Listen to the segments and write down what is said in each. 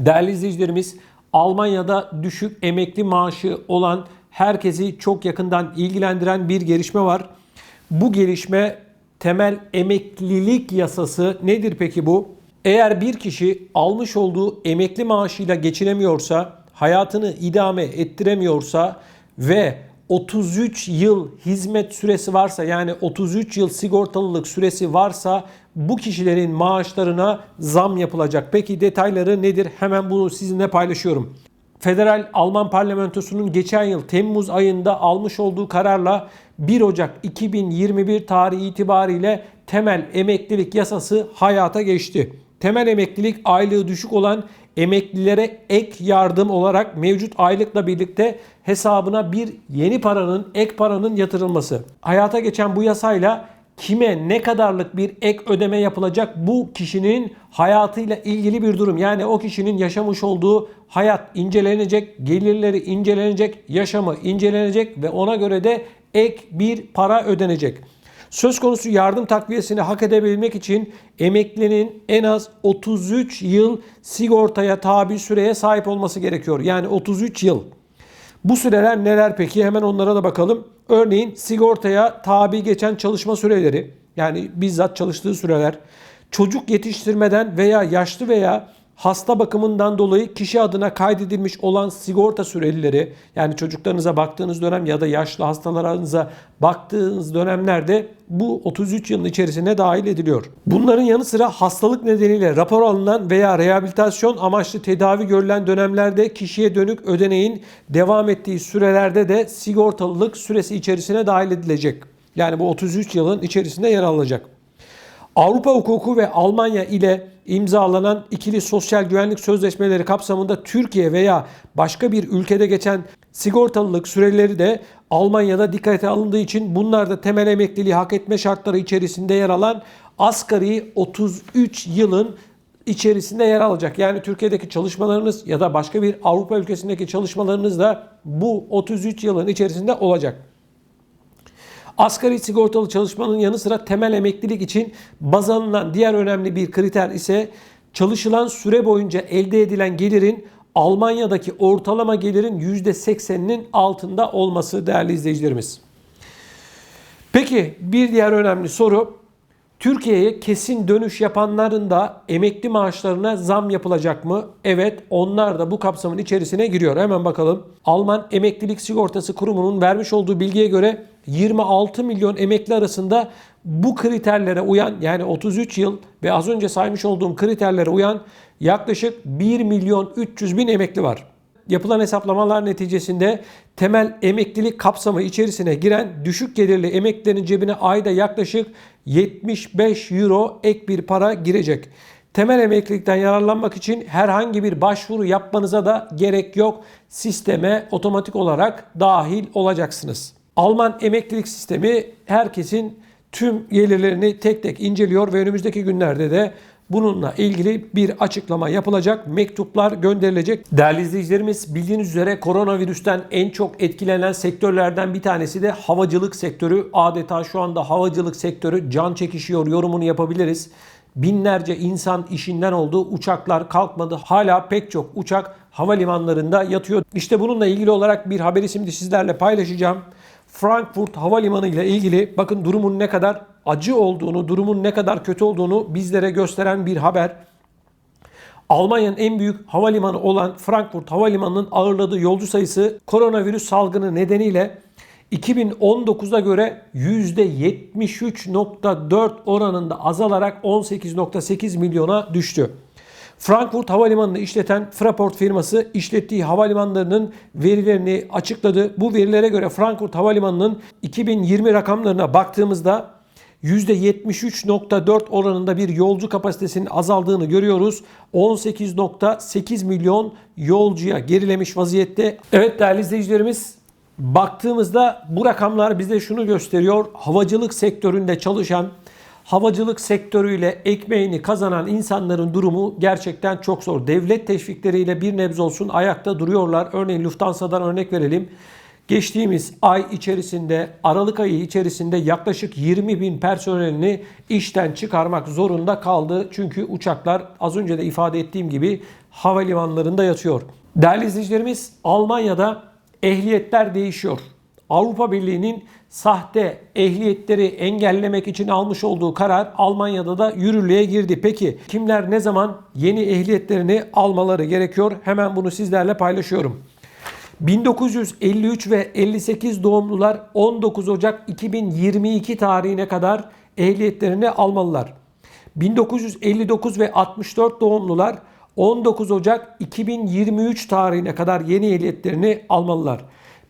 Değerli izleyicilerimiz, Almanya'da düşük emekli maaşı olan herkesi çok yakından ilgilendiren bir gelişme var. Bu gelişme temel emeklilik yasası nedir peki bu? Eğer bir kişi almış olduğu emekli maaşıyla geçinemiyorsa, hayatını idame ettiremiyorsa ve 33 yıl hizmet süresi varsa yani 33 yıl sigortalılık süresi varsa bu kişilerin maaşlarına zam yapılacak. Peki detayları nedir? Hemen bunu sizinle paylaşıyorum. Federal Alman Parlamentosu'nun geçen yıl Temmuz ayında almış olduğu kararla 1 Ocak 2021 tarihi itibariyle temel emeklilik yasası hayata geçti. Temel emeklilik aylığı düşük olan emeklilere ek yardım olarak mevcut aylıkla birlikte hesabına bir yeni paranın, ek paranın yatırılması. Hayata geçen bu yasayla kime ne kadarlık bir ek ödeme yapılacak bu kişinin hayatıyla ilgili bir durum. Yani o kişinin yaşamış olduğu hayat incelenecek, gelirleri incelenecek, yaşamı incelenecek ve ona göre de ek bir para ödenecek. Söz konusu yardım takviyesini hak edebilmek için emeklinin en az 33 yıl sigortaya tabi süreye sahip olması gerekiyor. Yani 33 yıl. Bu süreler neler peki? Hemen onlara da bakalım. Örneğin sigortaya tabi geçen çalışma süreleri, yani bizzat çalıştığı süreler, çocuk yetiştirmeden veya yaşlı veya hasta bakımından dolayı kişi adına kaydedilmiş olan sigorta süreleri yani çocuklarınıza baktığınız dönem ya da yaşlı hastalarınıza baktığınız dönemlerde bu 33 yılın içerisine dahil ediliyor. Bunların yanı sıra hastalık nedeniyle rapor alınan veya rehabilitasyon amaçlı tedavi görülen dönemlerde kişiye dönük ödeneğin devam ettiği sürelerde de sigortalılık süresi içerisine dahil edilecek. Yani bu 33 yılın içerisinde yer alacak. Avrupa hukuku ve Almanya ile imzalanan ikili sosyal güvenlik sözleşmeleri kapsamında Türkiye veya başka bir ülkede geçen sigortalılık süreleri de Almanya'da dikkate alındığı için bunlar da temel emekliliği hak etme şartları içerisinde yer alan asgari 33 yılın içerisinde yer alacak. Yani Türkiye'deki çalışmalarınız ya da başka bir Avrupa ülkesindeki çalışmalarınız da bu 33 yılın içerisinde olacak. Asgari sigortalı çalışmanın yanı sıra temel emeklilik için baz alınan diğer önemli bir kriter ise çalışılan süre boyunca elde edilen gelirin Almanya'daki ortalama gelirin %80'inin altında olması değerli izleyicilerimiz. Peki bir diğer önemli soru Türkiye'ye kesin dönüş yapanların da emekli maaşlarına zam yapılacak mı? Evet onlar da bu kapsamın içerisine giriyor. Hemen bakalım. Alman Emeklilik Sigortası Kurumu'nun vermiş olduğu bilgiye göre 26 milyon emekli arasında bu kriterlere uyan yani 33 yıl ve az önce saymış olduğum kriterlere uyan yaklaşık 1 milyon 300 bin emekli var. Yapılan hesaplamalar neticesinde temel emeklilik kapsamı içerisine giren düşük gelirli emeklilerin cebine ayda yaklaşık 75 euro ek bir para girecek. Temel emeklilikten yararlanmak için herhangi bir başvuru yapmanıza da gerek yok. Sisteme otomatik olarak dahil olacaksınız. Alman emeklilik sistemi herkesin tüm gelirlerini tek tek inceliyor ve önümüzdeki günlerde de bununla ilgili bir açıklama yapılacak, mektuplar gönderilecek. Değerli izleyicilerimiz bildiğiniz üzere koronavirüsten en çok etkilenen sektörlerden bir tanesi de havacılık sektörü. Adeta şu anda havacılık sektörü can çekişiyor yorumunu yapabiliriz. Binlerce insan işinden oldu. Uçaklar kalkmadı. Hala pek çok uçak havalimanlarında yatıyor. İşte bununla ilgili olarak bir haberi şimdi sizlerle paylaşacağım. Frankfurt Havalimanı ile ilgili bakın durumun ne kadar acı olduğunu, durumun ne kadar kötü olduğunu bizlere gösteren bir haber. Almanya'nın en büyük havalimanı olan Frankfurt Havalimanı'nın ağırladığı yolcu sayısı koronavirüs salgını nedeniyle 2019'a göre %73.4 oranında azalarak 18.8 milyona düştü. Frankfurt Havalimanı'nı işleten Fraport firması işlettiği havalimanlarının verilerini açıkladı. Bu verilere göre Frankfurt Havalimanı'nın 2020 rakamlarına baktığımızda %73.4 oranında bir yolcu kapasitesinin azaldığını görüyoruz. 18.8 milyon yolcuya gerilemiş vaziyette. Evet değerli izleyicilerimiz baktığımızda bu rakamlar bize şunu gösteriyor. Havacılık sektöründe çalışan havacılık sektörüyle ekmeğini kazanan insanların durumu gerçekten çok zor. Devlet teşvikleriyle bir nebze olsun ayakta duruyorlar. Örneğin Lufthansa'dan örnek verelim. geçtiğimiz ay içerisinde Aralık ayı içerisinde yaklaşık 20 bin personelini işten çıkarmak zorunda kaldı. Çünkü uçaklar az önce de ifade ettiğim gibi havalimanlarında yatıyor. Değerli izleyicilerimiz Almanya'da ehliyetler değişiyor. Avrupa Birliği'nin sahte ehliyetleri engellemek için almış olduğu karar Almanya'da da yürürlüğe girdi. Peki kimler ne zaman yeni ehliyetlerini almaları gerekiyor? Hemen bunu sizlerle paylaşıyorum. 1953 ve 58 doğumlular 19 Ocak 2022 tarihine kadar ehliyetlerini almalılar. 1959 ve 64 doğumlular 19 Ocak 2023 tarihine kadar yeni ehliyetlerini almalılar.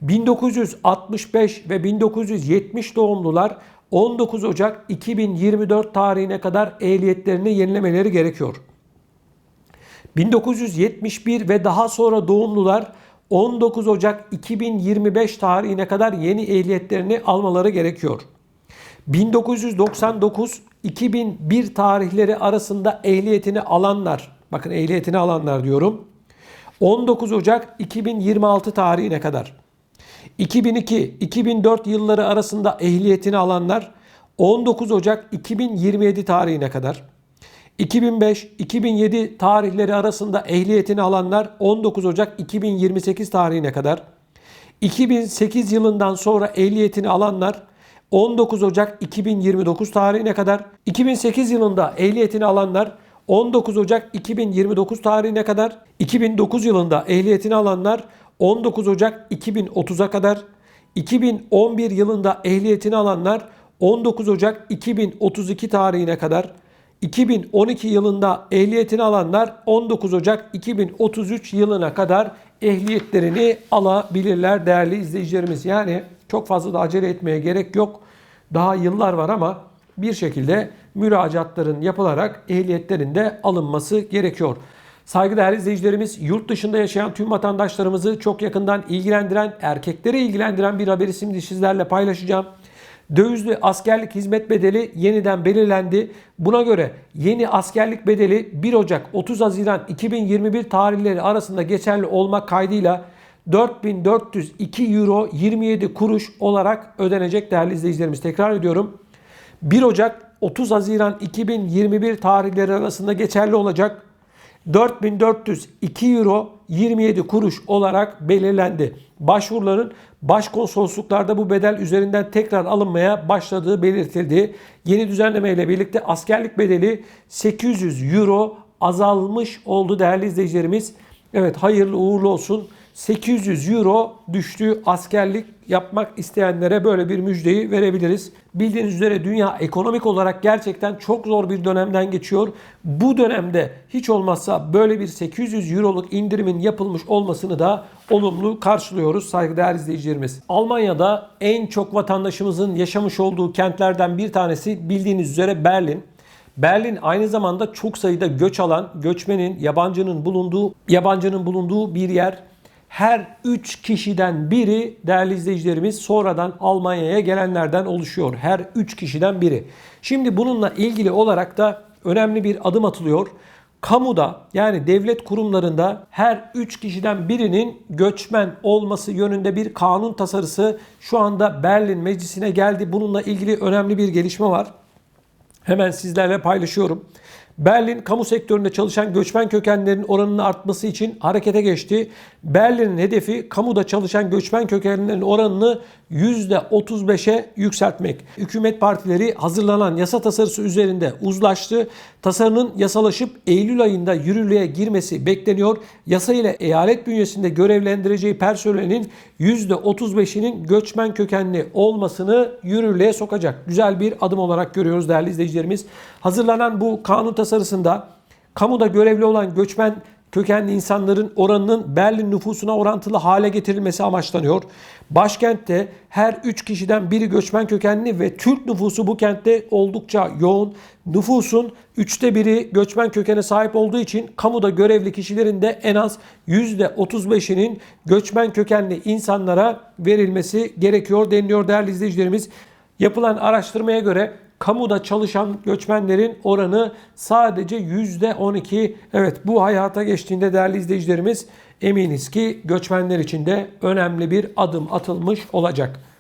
1965 ve 1970 doğumlular 19 Ocak 2024 tarihine kadar ehliyetlerini yenilemeleri gerekiyor. 1971 ve daha sonra doğumlular 19 Ocak 2025 tarihine kadar yeni ehliyetlerini almaları gerekiyor. 1999-2001 tarihleri arasında ehliyetini alanlar, bakın ehliyetini alanlar diyorum. 19 Ocak 2026 tarihine kadar. 2002-2004 yılları arasında ehliyetini alanlar 19 Ocak 2027 tarihine kadar. 2005-2007 tarihleri arasında ehliyetini alanlar 19 Ocak 2028 tarihine kadar. 2008 yılından sonra ehliyetini alanlar 19 Ocak 2029 tarihine kadar. 2008 yılında ehliyetini alanlar 19 Ocak 2029 tarihine kadar. 2009 yılında ehliyetini alanlar 19 Ocak 2030'a kadar. 2011 yılında ehliyetini alanlar 19 Ocak 2032 tarihine kadar. 2012 yılında ehliyetini alanlar 19 Ocak 2033 yılına kadar ehliyetlerini alabilirler değerli izleyicilerimiz. Yani çok fazla da acele etmeye gerek yok. Daha yıllar var ama bir şekilde müracaatların yapılarak ehliyetlerin de alınması gerekiyor. Saygıdeğer izleyicilerimiz yurt dışında yaşayan tüm vatandaşlarımızı çok yakından ilgilendiren, erkekleri ilgilendiren bir haberi şimdi sizlerle paylaşacağım. Dövizli askerlik hizmet bedeli yeniden belirlendi. Buna göre yeni askerlik bedeli 1 Ocak 30 Haziran 2021 tarihleri arasında geçerli olmak kaydıyla 4402 euro 27 kuruş olarak ödenecek değerli izleyicilerimiz. Tekrar ediyorum. 1 Ocak 30 Haziran 2021 tarihleri arasında geçerli olacak 4402 euro 27 kuruş olarak belirlendi. Başvuruların başkonsolosluklarda bu bedel üzerinden tekrar alınmaya başladığı belirtildi. Yeni düzenleme ile birlikte askerlik bedeli 800 euro azalmış oldu değerli izleyicilerimiz. Evet hayırlı uğurlu olsun. 800 euro düştü askerlik yapmak isteyenlere böyle bir müjdeyi verebiliriz. Bildiğiniz üzere dünya ekonomik olarak gerçekten çok zor bir dönemden geçiyor. Bu dönemde hiç olmazsa böyle bir 800 euroluk indirimin yapılmış olmasını da olumlu karşılıyoruz saygıdeğer izleyicilerimiz. Almanya'da en çok vatandaşımızın yaşamış olduğu kentlerden bir tanesi bildiğiniz üzere Berlin. Berlin aynı zamanda çok sayıda göç alan, göçmenin, yabancının bulunduğu, yabancının bulunduğu bir yer her 3 kişiden biri değerli izleyicilerimiz sonradan Almanya'ya gelenlerden oluşuyor. Her 3 kişiden biri. Şimdi bununla ilgili olarak da önemli bir adım atılıyor. Kamuda yani devlet kurumlarında her 3 kişiden birinin göçmen olması yönünde bir kanun tasarısı şu anda Berlin Meclisi'ne geldi. Bununla ilgili önemli bir gelişme var. Hemen sizlerle paylaşıyorum. Berlin kamu sektöründe çalışan göçmen kökenlerin oranının artması için harekete geçti. Berlin'in hedefi kamuda çalışan göçmen kökenlerin oranını %35'e yükseltmek. Hükümet partileri hazırlanan yasa tasarısı üzerinde uzlaştı. Tasarının yasalaşıp Eylül ayında yürürlüğe girmesi bekleniyor. Yasa ile eyalet bünyesinde görevlendireceği personelin %35'inin göçmen kökenli olmasını yürürlüğe sokacak. Güzel bir adım olarak görüyoruz değerli izleyicilerimiz. Hazırlanan bu kanun tasarısında kamuda görevli olan göçmen kökenli insanların oranının Berlin nüfusuna orantılı hale getirilmesi amaçlanıyor. Başkentte her 3 kişiden biri göçmen kökenli ve Türk nüfusu bu kentte oldukça yoğun. Nüfusun üçte biri göçmen kökene sahip olduğu için kamuda görevli kişilerin de en az %35'inin göçmen kökenli insanlara verilmesi gerekiyor deniliyor değerli izleyicilerimiz. Yapılan araştırmaya göre kamuda çalışan göçmenlerin oranı sadece %12. Evet bu hayata geçtiğinde değerli izleyicilerimiz eminiz ki göçmenler için de önemli bir adım atılmış olacak.